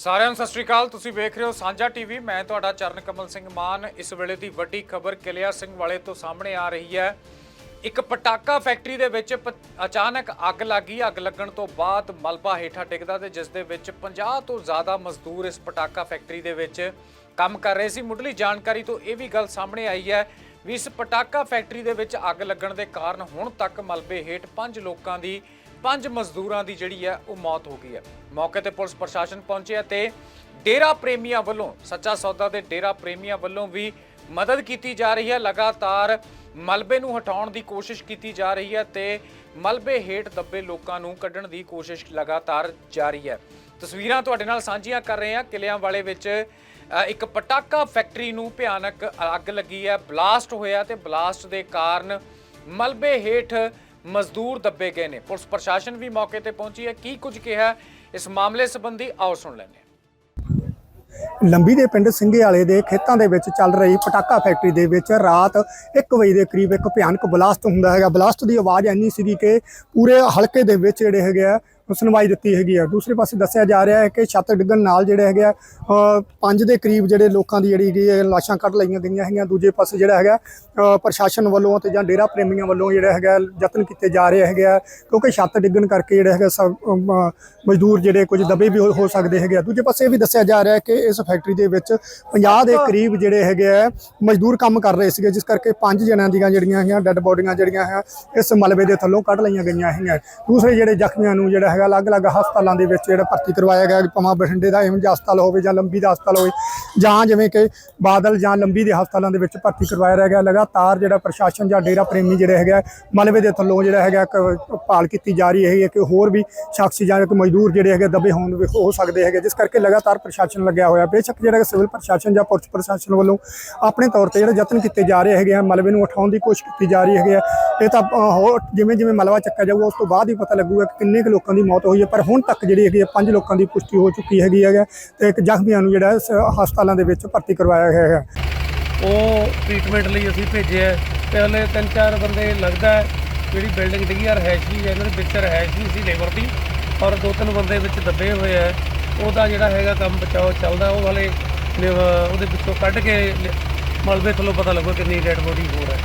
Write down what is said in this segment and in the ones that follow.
ਸਾਰਿਆਂ ਨੂੰ ਸਤਿ ਸ਼੍ਰੀ ਅਕਾਲ। ਤੁਸੀਂ ਵੇਖ ਰਹੇ ਹੋ ਸਾਂਝਾ ਟੀਵੀ। ਮੈਂ ਤੁਹਾਡਾ ਚਰਨ ਕਮਲ ਸਿੰਘ ਮਾਨ। ਇਸ ਵੇਲੇ ਦੀ ਵੱਡੀ ਖਬਰ ਕਿਲਿਆ ਸਿੰਘ ਵਾਲੇ ਤੋਂ ਸਾਹਮਣੇ ਆ ਰਹੀ ਹੈ। ਇੱਕ ਪਟਾਕਾ ਫੈਕਟਰੀ ਦੇ ਵਿੱਚ ਪ- ਅਚਾਨਕ ਅੱਗ ਲੱਗੀ ਅੱਗ ਲੱਗਣ ਤੋਂ ਬਾਅਦ ਮਲਬਾ ਹੇਠਾਂ ਡਿੱਗਦਾ ਤੇ ਜਿਸ ਦੇ ਵਿੱਚ 50 ਤੋਂ ਜ਼ਿਆਦਾ ਮਜ਼ਦੂਰ ਇਸ ਪਟਾਕਾ ਫੈਕਟਰੀ ਦੇ ਵਿੱਚ ਕੰਮ ਕਰ ਰਹੇ ਸੀ। ਮੁੱਢਲੀ ਜਾਣਕਾਰੀ ਤੋਂ ਇਹ ਵੀ ਗੱਲ ਸਾਹਮਣੇ ਆਈ ਹੈ ਵੀ ਇਸ ਪਟਾਕਾ ਫੈਕਟਰੀ ਦੇ ਵਿੱਚ ਅੱਗ ਲੱਗਣ ਦੇ ਕਾਰਨ ਹੁਣ ਤੱਕ ਮਲਬੇ ਹੇਠ ਪੰਜ ਲੋਕਾਂ ਦੀ ਪੰਜ ਮਜ਼ਦੂਰਾਂ ਦੀ ਜਿਹੜੀ ਹੈ ਉਹ ਮੌਤ ਹੋ ਗਈ ਹੈ। ਮੌਕੇ ਤੇ ਪੁਲਿਸ ਪ੍ਰਸ਼ਾਸਨ ਪਹੁੰਚਿਆ ਤੇ ਡੇਰਾ ਪ੍ਰੇਮੀਆਂ ਵੱਲੋਂ, ਸੱਚਾ ਸੌਦਾ ਦੇ ਡੇਰਾ ਪ੍ਰੇਮੀਆਂ ਵੱਲੋਂ ਵੀ ਮਦਦ ਕੀਤੀ ਜਾ ਰਹੀ ਹੈ। ਲਗਾਤਾਰ ਮਲਬੇ ਨੂੰ ਹਟਾਉਣ ਦੀ ਕੋਸ਼ਿਸ਼ ਕੀਤੀ ਜਾ ਰਹੀ ਹੈ ਤੇ ਮਲਬੇ ਹੇਠ ਦੱਬੇ ਲੋਕਾਂ ਨੂੰ ਕੱਢਣ ਦੀ ਕੋਸ਼ਿਸ਼ ਲਗਾਤਾਰ ਜਾਰੀ ਹੈ। ਤਸਵੀਰਾਂ ਤੁਹਾਡੇ ਨਾਲ ਸਾਂਝੀਆਂ ਕਰ ਰਹੇ ਹਾਂ। ਕਿਲਿਆਂ ਵਾਲੇ ਵਿੱਚ ਇੱਕ ਪਟਾਕਾ ਫੈਕਟਰੀ ਨੂੰ ਭਿਆਨਕ ਅੱਗ ਲੱਗੀ ਹੈ, ਬਲਾਸਟ ਹੋਇਆ ਤੇ ਬਲਾਸਟ ਦੇ ਕਾਰਨ ਮਲਬੇ ਹੇਠ ਮਜ਼ਦੂਰ ਦੱਬੇ ਗਏ ਨੇ। ਪੁਲਿਸ ਪ੍ਰਸ਼ਾਸਨ ਵੀ ਮੌਕੇ ਤੇ ਪਹੁੰਚੀ ਹੈ। ਕੀ ਕੁਝ ਕਿਹਾ ਇਸ ਮਾਮਲੇ ਸੰਬੰਧੀ ਆਓ ਸੁਣ ਲੈਂਦੇ ਲੰਬੀ ਦੇ ਪਿੰਡ ਸਿੰਘੇ ਵਾਲੇ ਦੇ ਖੇਤਾਂ ਦੇ ਵਿੱਚ ਚੱਲ ਰਹੀ ਪਟਾਕਾ ਫੈਕਟਰੀ ਦੇ ਵਿੱਚ ਰਾਤ 1 ਵਜੇ ਦੇ ਕਰੀਬ ਇੱਕ ਭਿਆਨਕ ਬਲਾਸਟ ਹੁੰਦਾ ਹੈਗਾ। ਬਲਾਸਟ ਦੀ ਆਵਾਜ਼ ਇੰਨੀ ਸੀਗੀ ਕਿ ਪੂਰੇ ਹਲਕੇ ਦੇ ਵਿੱਚ ਜਿਹੜੇ ਹੈਗੇ ਆ ਸੁਣਵਾਈ ਦਿੱਤੀ ਹੈਗੀ ਆ। ਦੂਸਰੇ ਪਾਸੇ ਦੱਸਿਆ ਜਾ ਰਿਹਾ ਹੈ ਕਿ ਛੱਤ ਡਿੱਗਣ ਨਾਲ ਜਿਹੜੇ ਹੈਗੇ ਆ ਪੰਜ ਦੇ ਕਰੀਬ ਜਿਹੜੇ ਲੋਕਾਂ ਦੀ ਜਿਹੜੀ ਹੈਗੀ ਹੈ ਲਾਸ਼ਾਂ ਕੱਢ ਲਈਆਂ ਗਈਆਂ ਹੈਗੀਆਂ। ਦੂਜੇ ਪਾਸੇ ਜਿਹੜਾ ਹੈਗਾ ਪ੍ਰਸ਼ਾਸਨ ਵੱਲੋਂ ਤੇ ਜਾਂ ਡੇਰਾ ਪ੍ਰੇਮੀਆਂ ਵੱਲੋਂ ਜਿਹੜਾ ਹੈਗਾ ਯਤਨ ਕੀਤੇ ਜਾ ਰਹੇ ਹੈਗੇ ਆ ਕਿਉਂਕਿ ਛੱਤ ਡਿੱਗਣ ਕਰਕੇ ਜਿਹੜੇ ਹੈਗਾ ਮਜ਼ਦੂਰ ਜਿਹੜੇ ਕੁਝ ਦਬੇ ਵੀ ਹੋ ਸਕਦੇ ਹੈਗੇ ਆ। ਦੂਜੇ ਪਾਸੇ ਇਹ ਵੀ ਦੱਸਿਆ ਜਾ ਰਿਹਾ ਹੈ ਕਿ ਇਸ ਫੈਕਟਰੀ ਦੇ ਵਿੱਚ 50 ਦੇ ਕਰੀਬ ਜਿਹੜੇ ਹੈਗੇ ਆ ਮਜ਼ਦੂਰ ਕੰਮ ਕਰ ਰਹੇ ਸੀਗੇ ਜਿਸ ਕਰਕੇ ਪੰਜ ਜਣਿਆਂ ਦੀਆਂ ਜਿਹੜੀਆਂ ਹੈਗੀਆਂ ਡੈੱਡ ਬੋਡੀਆਂ ਜਿਹੜੀਆਂ ਹੈ ਇਸ ਮਲਬੇ ਦੇ ਥੱਲੋਂ ਕੱਢ ਲਈਆਂ ਗਈਆਂ ਹੈਗੀਆਂ। ਦੂਸਰੇ ਜਿਹੜੇ ਜ਼ਖਮੀਆਂ ਨੂੰ ਜਿਹੜਾ ਹੈਗਾ, ਅਲੱਗ-ਅਲੱਗ ਹਸਪਤਾਲਾਂ ਦੇ ਵਿੱਚ ਜਿਹੜਾ ਭਰਤੀ ਕਰਵਾਇਆ ਗਿਆ, ਭਾਵੇਂ ਬਠਿੰਡੇ ਦਾ ਇਮਜ ਹਸਪਤਾਲ ਹੋਵੇ ਜਾਂ ਲੰਬੀ ਦਾ ਹਸਪਤਾਲ ਹੋਵੇ, ਜਾਂ ਜਿਵੇਂ ਕਿ ਬਾਦਲ ਜਾਂ ਲੰਬੀ ਦੇ ਹਸਪਤਾਲਾਂ ਦੇ ਵਿੱਚ ਭਰਤੀ ਕਰਵਾਇਆ ਰਿਹਾ ਗਿਆ। ਲਗਾਤਾਰ ਜਿਹੜਾ ਪ੍ਰਸ਼ਾਸਨ ਜਾਂ ਡੇਰਾ ਪ੍ਰੇਮੀ ਜਿਹੜੇ ਹੈਗਾ ਮਲਵੇ ਦੇ ਥੱਲੋਂ ਜਿਹੜਾ ਹੈਗਾ ਭਾਲ ਕੀਤੀ ਜਾ ਰਹੀ ਹੈ ਕਿ ਹੋਰ ਵੀ ਸ਼ਖਸ ਜਾਂ ਕੋਈ ਮਜ਼ਦੂਰ ਜਿਹੜੇ ਹੈਗੇ ਦਬੇ ਹੋਣ ਵੀ ਹੋ ਸਕਦੇ ਹੈਗੇ। ਜਿਸ ਕਰਕੇ ਲਗਾਤਾਰ ਪ੍ਰਸ਼ਾਸਨ ਲੱਗਿਆ ਹੋਇਆ। ਬੇਸ਼ੱਕ ਜਿਹੜਾ ਸਿਵਲ ਪ੍ਰਸ਼ਾਸਨ ਜਾਂ ਪੁਲਿਸ ਪ੍ਰਸ਼ਾਸਨ ਵੱਲੋਂ ਆਪਣੇ ਤੌਰ ਤੇ ਜਿਹੜੇ ਯਤਨ ਕੀਤੇ ਜਾ ਰਹੇ ਹੈਗੇ ਆ ਮਲਵੇ ਨੂੰ ਉਠਾਉਣ ਦੀ ਕੋਸ਼ਿਸ਼ ਕੀਤੀ ਜਾ ਰਹੀ ਹੈਗੀ ਆ। ਇਹ ਤਾਂ ਅ, ਹੋਰ ਜਿਵੇਂ ਜਿਵੇਂ ਮਲਵਾ ਚੱਕਿਆ ਜਾਊਗਾ ਉਸ ਤੋਂ ਬਾਅਦ ਹੀ ਪਤਾ ਲੱਗੂਗਾ ਕਿ ਕਿੰਨੇ ਕੁ ਲੋਕਾਂ ਦੀ ਮੌਤ ਹੋਈ ਹੈ। ਪਰ ਹੁਣ ਤੱਕ ਜਿਹੜੀ ਹੈਗੀ ਹੈ ਪੰਜ ਲੋਕਾਂ ਦੀ ਪੁਸ਼ਟੀ ਹੋ ਚੁੱਕੀ ਹੈਗੀ ਹੈਗਾ ਤੇ ਇੱਕ ਜ਼ਖਮੀਆਂ ਨੂੰ ਜਿਹੜਾ ਸ- ਹਸਪਤਾਲਾਂ ਦੇ ਵਿੱਚ ਭਰਤੀ ਕਰਵਾਇਆ ਗਿਆ ਹੈਗਾ ਉਹ ਟ੍ਰੀਟਮੈਂਟ ਲਈ ਅਸੀਂ ਭੇਜਿਆ ਹੈ। ਤੇ ਹਲੇ ਤਿੰਨ ਚਾਰ ਬੰਦੇ ਲੱਗਦਾ ਜਿਹੜੀ ਬਿਲਡਿੰਗ ਡਿੱਗੀ ਆ ਰਹਿਸ਼ੀ ਹੈ ਇਹਨਾਂ ਦੇ ਵਿੱਚ ਰਹਿਸ਼ੀ ਸੀ ਲੇਬਰ ਦੀ ਔਰ ਦੋ ਤਿੰਨ ਬੰਦੇ ਵਿੱਚ ਦੱਬੇ ਹੋਏ ਆ ਉਹਦਾ ਜਿਹੜਾ ਹੈਗਾ ਕੰਮ ਬਚਾਓ ਚੱਲਦਾ ਉਹ ਹਲੇ ਲਿਵ- ਉਹਦੇ ਵਿੱਚੋਂ ਕੱਢ ਕੇ ਮਲਬੇ ਥੱਲੋਂ ਪਤਾ ਲੱਗੋ ਕਿੰਨੀ ਡੈਡ ਬੋਡੀ ਹੋਰ ਹੈ।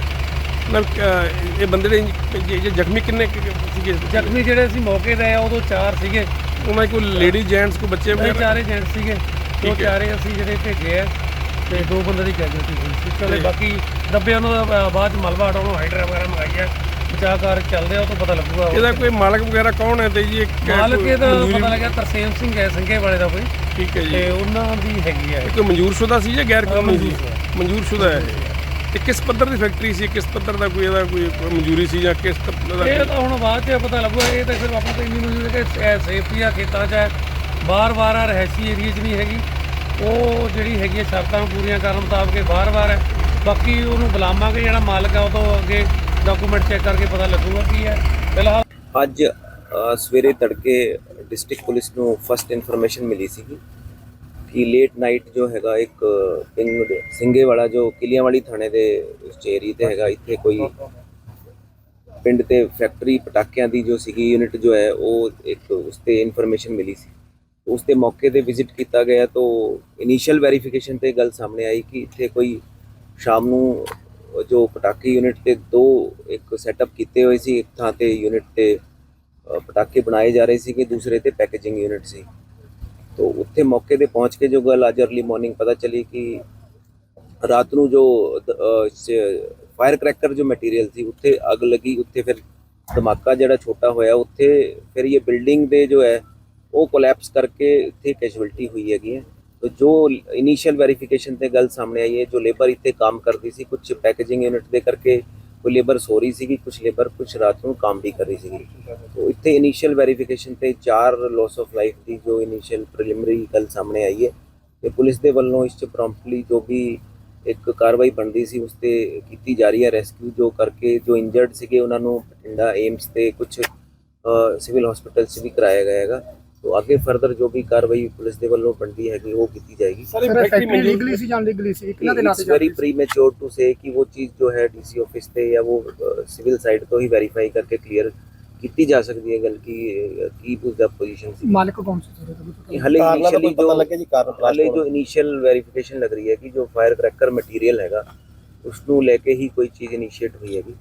ਅਹ, ਇਹ ਬੰਦੇ ਦੇ ਜੇ ਜ਼ਖਮੀ ਕਿੰਨੇ ਕੁ ਸੀਗੇ? ਜ਼ਖਮੀ ਜਿਹੜੇ ਸੀ ਮੌਕੇ ਤੇ ਆ ਉਦੋਂ ਚਾਰ ਸੀਗੇ। ਉਹਨਾਂ 'ਚ ਕੋਈ ਲੇਡੀ ਜੈਂਟਸ ਕੋਈ ਬੱਚੇ ਇਹ ਵਗੈਰਾ? ਚਾਰੇ ਜੈਂਟ ਸੀਗੇ। ਉਹ ਠੀਕ ਹੈ। ਚਾਰੇ ਅਸੀਂ ਜਿਹੜੇ ਭੇਜੇ ਆ ਤੇ ਦੋ ਬੰਦੇ ਦੀ ਕੈਜੂਅਲਟੀ ਹੋਈ ਸੀ। ਚਲੇ ਬਾਕੀ ਦੱਬੇ ਉਹਨਾਂ ਦਾ ਅ, ਬਾਅਦ ਚ ਮਲਬਾ ਹਟਾਉਣ ਨੂੰ ਹਾਈਡਰਾ ਵਗੈਰਾ ਮੰਗਾਈ ਹੈ ਬਚਾਅ ਕਾਰ ਚੱਲਦੇ ਆ ਉਹ ਤੋਂ ਪਤਾ ਲੱਗੂਗਾ। ਇਹਦਾ ਕੋਈ ਮਾਲਕ ਵਗੈਰਾ ਕੌਣ ਹੈ ਤੇ ਜੀ? ਇਹ ਕ- ਮਾਲਕ ਕੋਈ ਇਹਦਾ ਮਨਜ਼ੂਰੀ- ਪਤਾ ਲੱਗਿਆ ਤਰਸੇਮ ਸਿੰਘ ਹੈ ਸੰਘੇ ਵਾਲੇ ਦਾ ਕੋਈ। ਠੀਕ ਹੈ ਜੀ। ਤੇ ਉਹਨਾਂ ਦੀ ਹੈਗੀ ਹੈ ਇਹ ਕੋਈ ਮਨਜ਼ੂਰਸ਼ੁਦਾ ਸੀ ਜਾਂ ਗੈਰ ਕਾਨੂੰਨੀ ਸੀ ਮਨਜ਼ੂਰਸ਼ੁਦਾ। ਮਨਜ਼ੂਰਸ਼ੁਦਾ ਹੈ? ਇਹ। ਤੇ ਕਿਸ ਪੱਧਰ ਦੀ ਫੈਕਟਰੀ ਸੀ ਕਿਸ ਪੱਧਰ ਦਾ ਕੋਈ ਇਹਦਾ ਕੋਈ ਮਨਜ਼ੂਰੀ ਸੀ ਜਾਂ ਕਿਸ ਪੱਧਰ ਦਾ ਇਹ ਤਾਂ ਹੁਣ ਬਾਅਦ ਚ ਪਤਾ ਲੱਗੂਗਾ ਇਹ ਤਾਂ ਸਿਰਫ ਆਪਾਂ ਤਾਂ ਇੰਨੀ ਨੂੰ ਕਿ ਸੇਫਟੀ ਆ ਖੇਤਾਂ 'ਚ ਹੈ। ਬਾਰ-ਬਾਰ ਆ ਰਹਿਸ਼ੀ ਏਰੀਆ 'ਚ ਨਹੀਂ ਹੈਗੀ। ਉਹ ਜਿਹੜੀ ਹੈਗੀ ਹੈ ਸ਼ਰਤਾਂ ਨੂੰ ਪੂਰੀਆਂ ਕਰਨ ਮੁਤਾਬਕ ਬਾਰ-ਬਾਰ ਹੈ। ਬਾਕੀ ਉਹਨੂੰ ਬੁਲਾਵਾਂਗੇ ਜਿਹੜਾ ਮਾਲਕ ਹੈ ਉਹ ਤੋਂ ਅੱਗੇ ਡਾਕੂਮੈਂਟ ਚੈੱਕ ਕਰਕੇ ਪਤਾ ਲੱਗੂਗਾ ਕੀ ਹੈ। ਫਿਲਹਾਲ ਅੱਜ ਸਵੇਰੇ ਤੜਕੇ ਡਿਸਟ੍ਰਿਕਟ ਪੁਲਿਸ ਨੂੰ ਫਸਟ ਇਨਫੋਰਮੇਸ਼ਨ ਮਿਲੀ ਸੀਗੀ। ਕਿ ਲੇਟ ਨਾਈਟ ਜੋ ਹੈਗਾ ਇੱਕ, ਪਿੰਡ ਸਿੰਘੇ ਵਾਲਾ ਜੋ ਕਿਲੀਆਂਵਾਲੀ ਥਾਣੇ ਦੇ ਉਸ ਏਰੀਏ ਤੇ ਹੈਗਾ, ਇੱਥੇ ਕੋਈ ਪਿੰਡ ਤੇ ਫੈਕਟਰੀ ਪਟਾਕਿਆਂ ਦੀ ਜੋ ਸੀਗੀ ਯੂਨਿਟ ਜੋ ਹੈ, ਉਹ ਇੱਕ ਉਸ ਤੇ ਇਨਫੋਰਮੇਸ਼ਨ ਮਿਲੀ ਸੀ। ਉਸ ਤੇ ਮੌਕੇ ਤੇ ਵਿਜ਼ਿਟ ਕੀਤਾ ਗਿਆ ਤਾਂ ਇਨੀਸ਼ੀਅਲ ਵੈਰੀਫਿਕੇਸ਼ਨ ਤੇ ਗੱਲ ਸਾਹਮਣੇ ਆਈ ਕਿ ਇੱਥੇ ਕੋਈ ਸ਼ਾਮ ਨੂੰ ਜੋ ਪਟਾਕੇ ਯੂਨਿਟ ਤੇ ਦੋ ਇੱਕ ਸੈਟਅਪ ਕੀਤੇ ਹੋਏ ਸੀ, ਇੱਕ ਥਾਂ ਤੇ ਯੂਨਿਟ ਤੇ ਪਟਾਕੇ ਬਣਾਏ ਜਾ ਰਹੇ ਸੀ ਕਿ ਦੂਸਰੇ ਤੇ ਪੈਕੇਜਿੰਗ ਯੂਨਿਟ ਸੀ। ਤੋ ਉੱਥੇ ਮੌਕੇ ਤੇ ਪਹੁੰਚ ਕੇ ਜੋ ਗੱਲ ਅੱਜ ਅਰਲੀ ਮਾਰਨਿੰਗ ਪਤਾ ਚਲੀ ਕਿ ਰਾਤ ਨੂੰ ਜੋ ਫਾਇਰ ਕ੍ਰੈਕਰ ਜੋ ਮਟੀਰੀਅਲ ਸੀ ਉੱਥੇ ਅੱਗ ਲੱਗੀ ਉੱਥੇ ਫਿਰ ਧਮਾਕਾ ਜਿਹੜਾ ਛੋਟਾ ਹੋਇਆ ਉੱਥੇ ਫਿਰ ਇਹ ਬਿਲਡਿੰਗ ਦੇ ਜੋ ਹੈ ਉਹ ਕੋਲੈਪਸ ਕਰਕੇ ਇੱਥੇ ਕੈਜੁਅਲਟੀ ਹੋਈ ਹੈਗੀ ਹੈ ਤੋ ਜੋ ਇਨੀਸ਼ੀਅਲ ਵੈਰੀਫਿਕੇਸ਼ਨ ਤੇ ਗੱਲ ਸਾਹਮਣੇ ਆਈ ਹੈ ਜੋ ਲੇਬਰ ਇੱਥੇ ਕੰਮ ਕਰਦੀ ਸੀ ਕੁਝ ਪੈਕੇਜਿੰਗ ਯੂਨਿਟ ਦੇ ਕਰਕੇ ਕੋਈ ਲੇਬਰ ਸੋ ਰਹੀ ਸੀਗੀ ਕੁਝ ਲੇਬਰ ਕੁਝ ਰਾਤ ਨੂੰ ਕੰਮ ਵੀ ਕਰ ਰਹੀ ਸੀਗੀ। ਤੋ ਇੱਥੇ ਇਨੀਸ਼ੀਅਲ ਵੈਰੀਫਿਕੇਸ਼ਨ ਤੇ ਚਾਰ ਲਾਸ ਆਫ ਲਾਈਫ ਦੀ ਜੋ ਇਨੀਸ਼ੀਅਲ ਪ੍ਰੀਲਿਮਿਨਰੀ ਗੱਲ ਸਾਹਮਣੇ ਆਈ ਹੈ ਤੇ ਪੁਲਿਸ ਦੇ ਵੱਲੋਂ ਇਸ ਚ ਪ੍ਰੋਮਪਟਲੀ ਜੋ ਵੀ ਇੱਕ ਕਾਰਵਾਈ ਬਣਦੀ ਸੀ, ਉਸ ਤੇ ਕੀਤੀ ਜਾ ਰਹੀ ਹੈ ਰੈਸਕਿਊ ਜੋ ਕਰਕੇ ਜੋ ਇੰਜਰਡ ਸੀਗੇ, ਉਹਨਾਂ ਨੂੰ ਬਠਿੰਡਾ ਏਮਸ ਤੇ ਕੁਝ ਸਿਵਲ ਹਸਪੀਟਲ 'ਚ ਵੀ ਕਰਾਇਆ ਗਿਆ ਹੈਗਾ। ਤੋ ਅੱਗੇ ਫਰਦਰ ਜੋ ਵੀ ਕਾਰਵਾਈ ਪੁਲਿਸ ਦੇ ਵੱਲੋਂ ਬਣਦੀ ਹੈਗੀ ਉਹ ਕੀਤੀ ਜਾਏਗੀ ਸਾਰੀ ਸਰ ਫੈਕਟਰੀ ਫੈਕਟਰੀ ਲੀਗਲੀ ਸੀ ਜਾਂ ਲੀਗਲੀ ਸੀ ਕਿਹਨਾਂ ਦੇ ਨਾਂ ਤੇ इट्स वेरी ਚੱਲਦੀ ਸੀ? प्रीमेच्योर टू से कि वो चीज़ जो है डीसी ऑफिस पे या वो सिविल साइड तो ही वेरीफाई करके क्लियर ਕੀਤੀ ਜਾ ਸਕਦੀ ਹੈ ਗੱਲ ਕੀ ਕੀ ਉਸਦਾ ਪੋਜੀਸ਼ਨ ਸੀ ਮਾਲਕ ਕੌਣ ਸੀ ਸਰ ਕਿ ਹਲੇ ਕਾਰਨਾਂ ਦਾ ਕੋਈ ਇਨੀਸ਼ੀਅਲੀ ਪਤਾ ਜੋ ਲੱਗਿਆ ਜੀ ਕਾਰਨ ਹਾਲੇ blast ਜੋ ਇਨੀਸ਼ੀਅਲ ਵੈਰੀਫਿਕੇਸ਼ਨ ਲੱਗ ਰਹੀ ਹੈ ਕਿ ਜੋ ਫਾਇਰ ਕਰੈਕਰ ਮਟੀਰੀਅਲ ਹੈਗਾ ਉਸ ਨੂੰ ਲੈ ਕੇ ਹੀ ਕੋਈ ਚੀਜ਼ ਇਨੀਸ਼ੀਏਟ ਹੋਈ ਹੈਗੀ